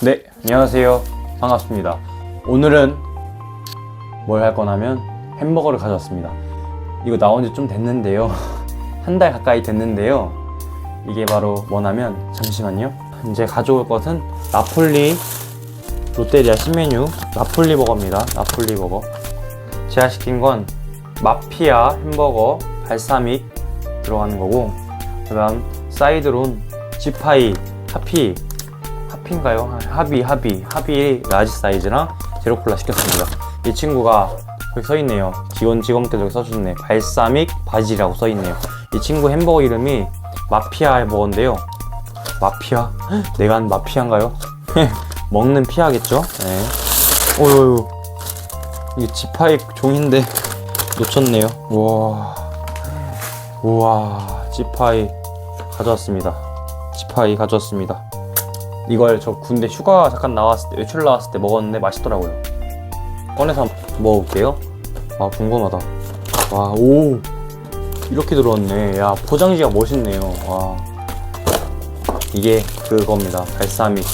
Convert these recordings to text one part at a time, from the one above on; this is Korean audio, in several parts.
네, 안녕하세요. 반갑습니다. 오늘은 뭘 할 거냐면 햄버거를 가져왔습니다. 이거 나온 지 좀 됐는데요. 한 달 가까이 됐는데요. 이게 바로 뭐냐면 잠시만요. 이제 가져올 것은 나폴리 롯데리아 신메뉴 나폴리 버거입니다. 나폴리 버거. 제가 시킨 건 마피아 햄버거 발사믹 들어가는 거고 그다음 사이드론 지파이 하피 하피인가요? 하비, 하비, 하비 라지 사이즈랑 제로 콜라 시켰습니다. 이 친구가 여기 써있네요. 지원 직원께서 여기 써주셨네. 발사믹 바지라고 써있네요. 이 친구 햄버거 이름이 마피아 햄버거인데요. 마피아? 헉, 내가 한 마피아인가요? 먹는 피하겠죠? 네. 오유, 이게 지파이 종인데 놓쳤네요. 우와, 우와, 지파이 가져왔습니다. 지파이 가져왔습니다. 이걸 저 군대 휴가 잠깐 나왔을 때 외출 나왔을 때 먹었는데 맛있더라고요. 꺼내서 한번 먹어볼게요. 아 궁금하다. 와오 이렇게 들어왔네. 야 포장지가 멋있네요. 와 이게 그겁니다. 발사믹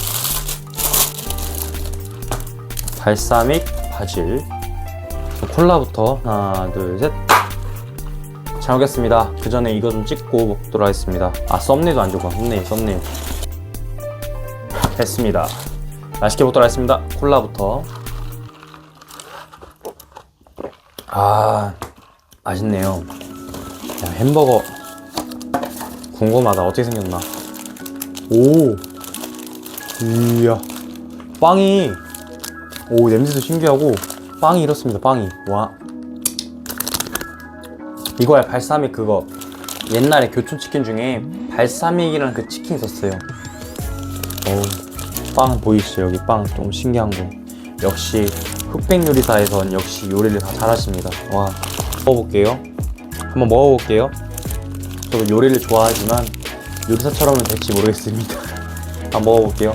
발사믹 바질 콜라부터 하나 둘 셋. 잘 먹겠습니다. 그 전에 이거 좀 찍고 먹도록 하겠습니다. 아 썸네일도 안 좋고 썸네일 썸네일. 됐습니다. 맛있게 먹도록 하겠습니다. 콜라부터. 아, 맛있네요. 야, 햄버거. 궁금하다. 어떻게 생겼나. 오. 이야. 빵이. 오, 냄새도 신기하고. 빵이 이렇습니다. 빵이. 와. 이거야, 발사믹 그거. 옛날에 교촌치킨 중에 발사믹이라는 그 치킨 있었어요. 빵 보이시죠? 여기 빵 좀 신기한 거. 역시 흑백 요리사에선 역시 요리를 다 잘하십니다. 와, 먹어볼게요. 한번 먹어볼게요. 저도 요리를 좋아하지만 요리사처럼은 될지 모르겠습니다. 한번 먹어볼게요.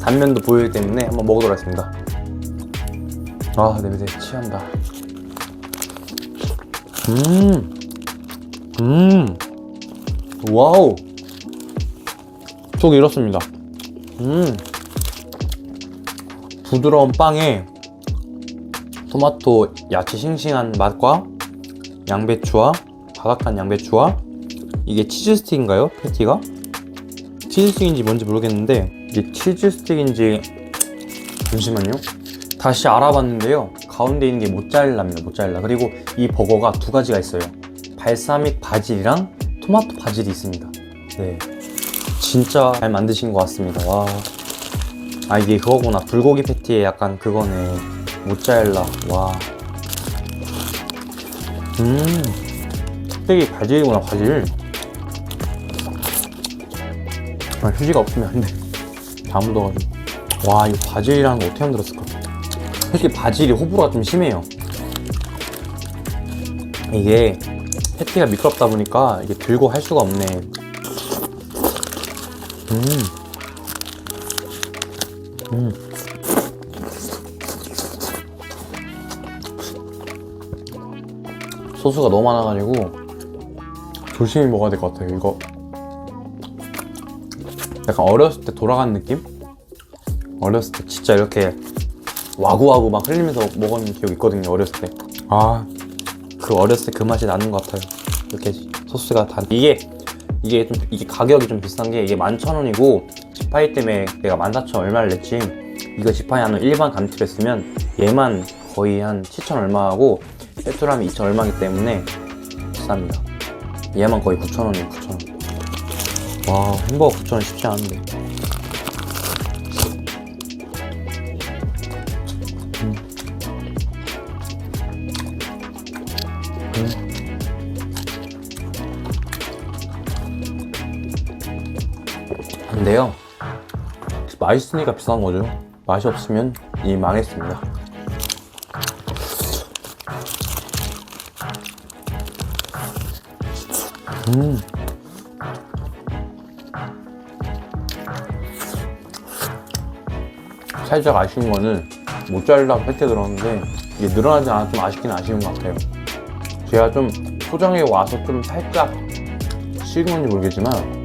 단면도 보이기 때문에 한번 먹어보도록 하겠습니다. 아, 냄새 취한다. 음, 음, 와우. 속이 이렇습니다. 음 부드러운 빵에 토마토 야채 싱싱한 맛과 양배추와 바삭한 양배추와 이게 치즈 스틱인가요? 패티가? 치즈 스틱인지 뭔지 모르겠는데 이게 치즈 스틱인지 잠시만요 다시 알아봤는데요 가운데 있는 게 모짜렐라입니다 모짜렐라 그리고 이 버거가 두 가지가 있어요 발사믹 바질이랑 토마토 바질이 있습니다 네 진짜 잘 만드신 것 같습니다. 와. 아 이게 그거구나. 불고기 패티에 약간 그거네. 모짜렐라. 와. 음. 특별히 바질이구나 바질. 아, 휴지가 없으면 안 돼. 다 묻어가지고. 와, 이 바질이라는 거 어떻게 만들었을까? 솔직히 바질이 호불호가 좀 심해요. 이게 패티가 미끄럽다 보니까 이게 들고 할 수가 없네. 음. 음. 소스가 너무 많아가지고 조심히 먹어야 될 것 같아요. 이거 약간 어렸을 때 돌아간 느낌? 어렸을 때 진짜 이렇게 와구와구 막 흘리면서 먹었는 기억이 있거든요. 어렸을 때. 아, 그 어렸을 때 그 맛이 나는 것 같아요. 이렇게 소스가 다 이게 이게 좀 이게 가격이 좀 비싼 게 이게 11,000원이고 지파이 때문에 내가 14,000 얼마를 냈지? 이거 지파이 하는 일반 감티를 쓰면 얘만 거의 한 7,000 얼마하고 세트로 하면 2,000 얼마기 때문에 비쌉니다. 얘만 거의 9,000원이에요 9,000원. 와 햄버거 9,000원 쉽지 않은데 맛있으니까 비싼 거죠. 맛이 없으면 이 망했습니다. 음. 살짝 아쉬운 거는 모짜렐라 패티 들었는데 이게 늘어나지 않아 좀 아쉽긴 아쉬운 것 같아요. 제가 좀 포장해 와서 좀 살짝 식은 건지 모르겠지만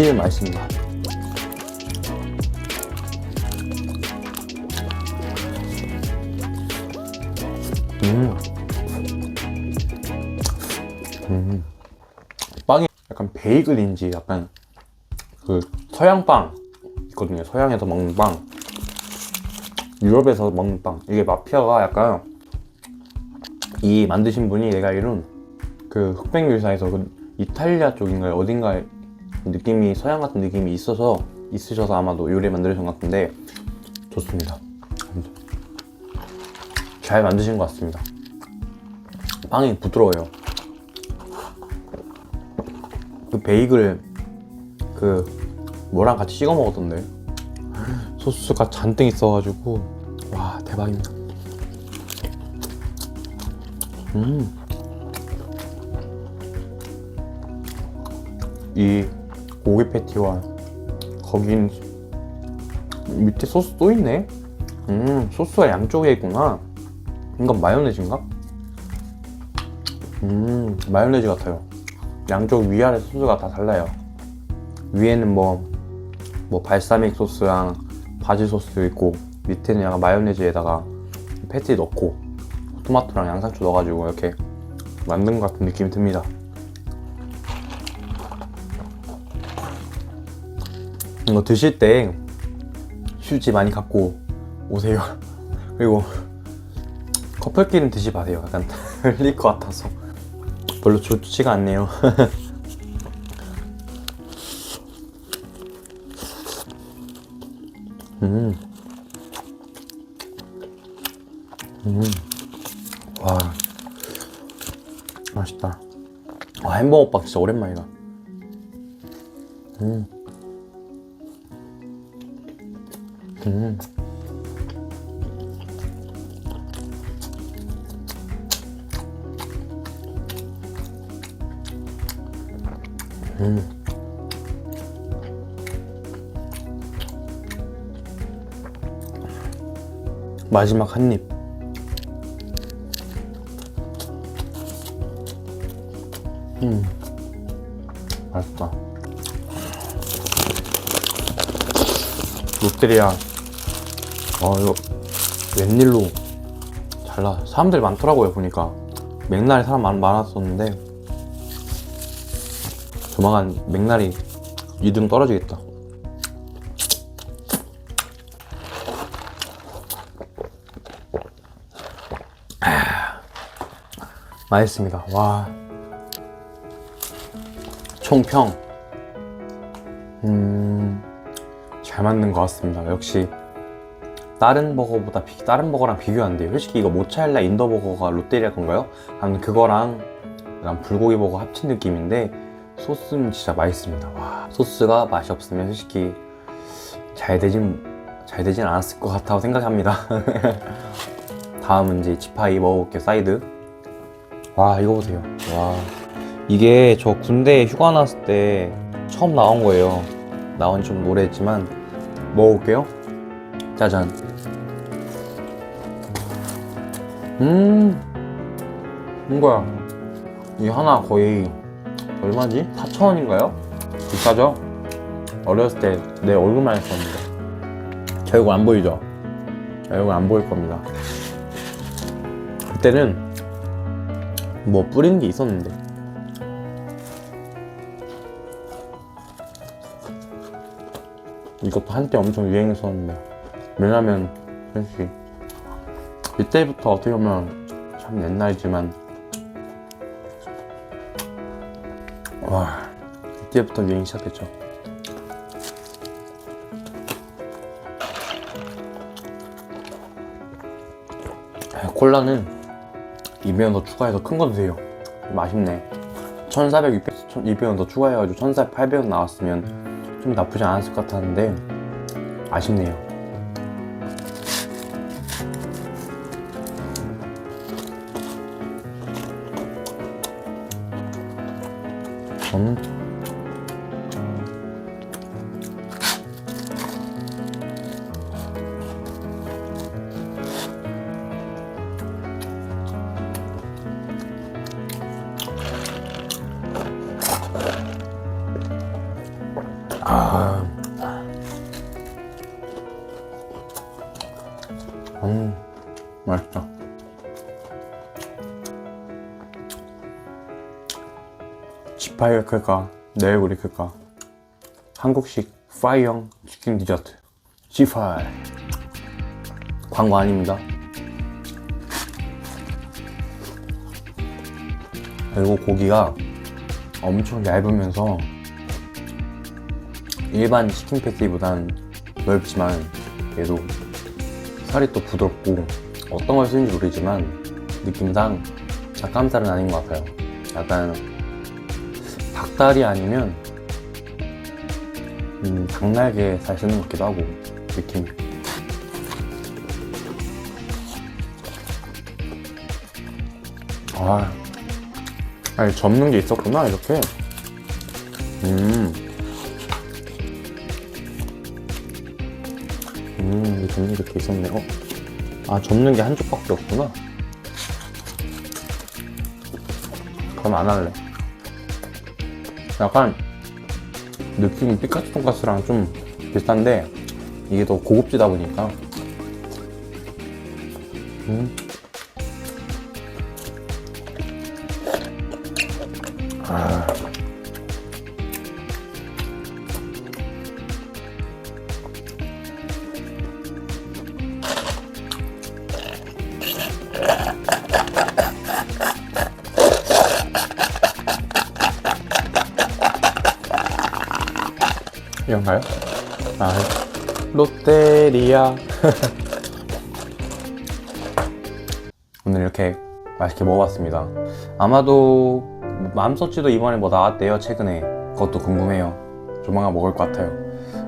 역시 맛있습니다. 음. 음. 빵이 약간 베이글인지 약간 그 서양빵 있거든요. 서양에서 먹는 빵. 유럽에서 먹는 빵. 이게 마피아가 약간 이 만드신 분이 내가 이룬 그 흑백유사에서 그 이탈리아 쪽인가요? 어딘가에 느낌이 서양 같은 느낌이 있어서 있으셔서 아마도 요리 만드신 것 같은데 좋습니다. 잘 만드신 것 같습니다. 빵이 부드러워요. 그 베이글 그 뭐랑 같이 찍어 먹었던데 소스가 잔뜩 있어가지고 와 대박입니다. 음. 이 고기 패티와 거긴 밑에 소스 또 있네. 음 소스가 양쪽에 있구나. 이건 마요네즈인가? 음 마요네즈 같아요. 양쪽 위아래 소스가 다 달라요. 위에는 뭐, 뭐 발사믹 소스랑 바질 소스 있고 밑에는 약간 마요네즈에다가 패티 넣고 토마토랑 양상추 넣어가지고 이렇게 만든 것 같은 느낌이 듭니다. 이거 드실 때 휴지 많이 갖고 오세요. 그리고 커플끼리는 드시 마세요. 약간 흘릴 것 같아서 별로 좋지가 않네요. 음. 음. 와. 맛있다. 와, 햄버거 밥 진짜 오랜만이다. 음. 음. 음. 마지막 한 입. 음. 맛있다. 롯데리아. 어, 이거 웬일로 잘 나. 사람들이 많더라고요, 보니까. 맥날에 사람 많, 많았었는데. 조만간 맥날이 2등 떨어지겠다. 맛있습니다. 와. 총평. 음, 잘 맞는 것 같습니다. 역시, 다른 버거보다, 비- 다른 버거랑 비교 안 돼요. 솔직히 이거 모차렐라 인더 버거가 롯데리아 건가요? 아무튼 그거랑 약간 불고기 버거 합친 느낌인데, 소스는 진짜 맛있습니다. 와. 소스가 맛이 없으면 솔직히 잘 되진, 잘 되진 않았을 것 같다고 생각합니다. 다음은 이제 지파이 먹어볼게요, 사이드. 와 이거 보세요 와 이게 저 군대 휴가 났을 때 처음 나온 거예요 나온 지좀 오래했지만 먹어볼게요 짜잔 음 이거야 이 하나 거의 얼마지? 4,000원인가요? 비싸죠? 어렸을 때 내 얼굴만 했었는데 제 얼굴 안 보이죠? 제 얼굴 안 보일 겁니다 그때는 뭐 뿌리는 게 있었는데 이것도 한때 엄청 유행했었는데 왜냐면 솔직히 이때부터 어떻게 보면 참 옛날이지만 와 이때부터 유행이 시작됐죠 아, 콜라는 200원 더 추가해서 큰거 드세요. 맛있네. 1,400, 600, 200원 더 추가해가지고 1,400, 800원 나왔으면 좀 나쁘지 않았을 것 같았는데 아쉽네요. 음. 아. 파이가 그러니까 내일 우리 그까 한국식 프라이형 치킨 디저트. C5 광고 아닙니다. 그리고 고기가 엄청 얇으면서 일반 치킨 패티보단 넓지만 얘도 살이 또 부드럽고 어떤 걸 쓰는지 모르지만 느낌상 닭가슴살은 아닌 것 같아요. 약간 닭다리 아니면 음, 닭날개 살 쓰는 것 같기도 하고 느낌 아 아니 접는 게 있었구나 이렇게 음. 음, 이 접는 게 이렇게 있었네. 어? 아, 접는 게 한쪽밖에 없구나. 그럼 안 할래. 약간 느낌이 피카츄 돈가스랑 좀 비슷한데 이게 더 고급지다 보니까 음. 아. 이런가요? 아, 롯데리아. 오늘 이렇게 맛있게 먹어봤습니다. 아마도 맘소치도 이번에 뭐 나왔대요, 최근에. 그것도 궁금해요. 조만간 먹을 것 같아요.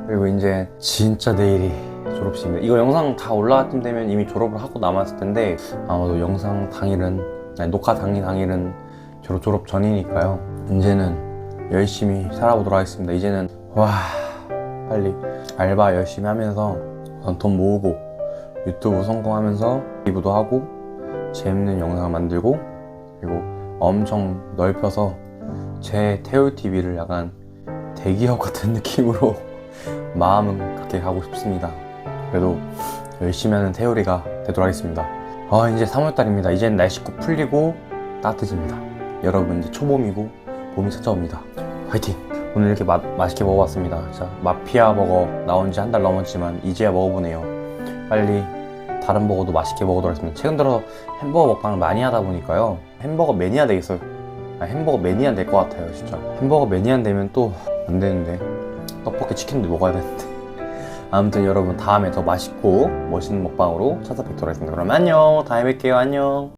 그리고 이제 진짜 내일이 졸업식입니다. 이거 영상 다 올라갈 쯤 되면 이미 졸업을 하고 남았을 텐데 아마도 영상 당일은, 아니, 녹화 당일 당일은 졸업, 졸업 전이니까요. 이제는 열심히 살아보도록 하겠습니다. 이제는 와 빨리 알바 열심히 하면서 우선 돈 모으고 유튜브 성공하면서 리뷰도 하고 재밌는 영상을 만들고 그리고 엄청 넓혀서 제 태울 TV를 약간 대기업 같은 느낌으로 마음은 그렇게 가고 싶습니다. 그래도 열심히 하는 태우리가 되도록 하겠습니다. 아 이제 3월달입니다. 이젠 날씨도 풀리고 따뜻해집니다. 여러분 이제 초봄이고 봄이 찾아옵니다. 화이팅! 오늘 이렇게 맛, 맛있게 먹어봤습니다. 자, 마피아 버거 나온 지 한 달 넘었지만 이제야 먹어보네요. 빨리 다른 버거도 맛있게 먹어도록 하겠습니다. 최근 들어 햄버거 먹방을 많이 하다 보니까요. 햄버거 매니아 되겠어요. 아, 햄버거 매니아 될 것 같아요, 진짜. 햄버거 매니아 되면 또 안 되는데. 떡볶이 치킨도 먹어야 되는데. 아무튼 여러분 다음에 더 맛있고 멋있는 먹방으로 찾아뵙도록 하겠습니다. 그럼 안녕. 다음에 뵐게요. 안녕.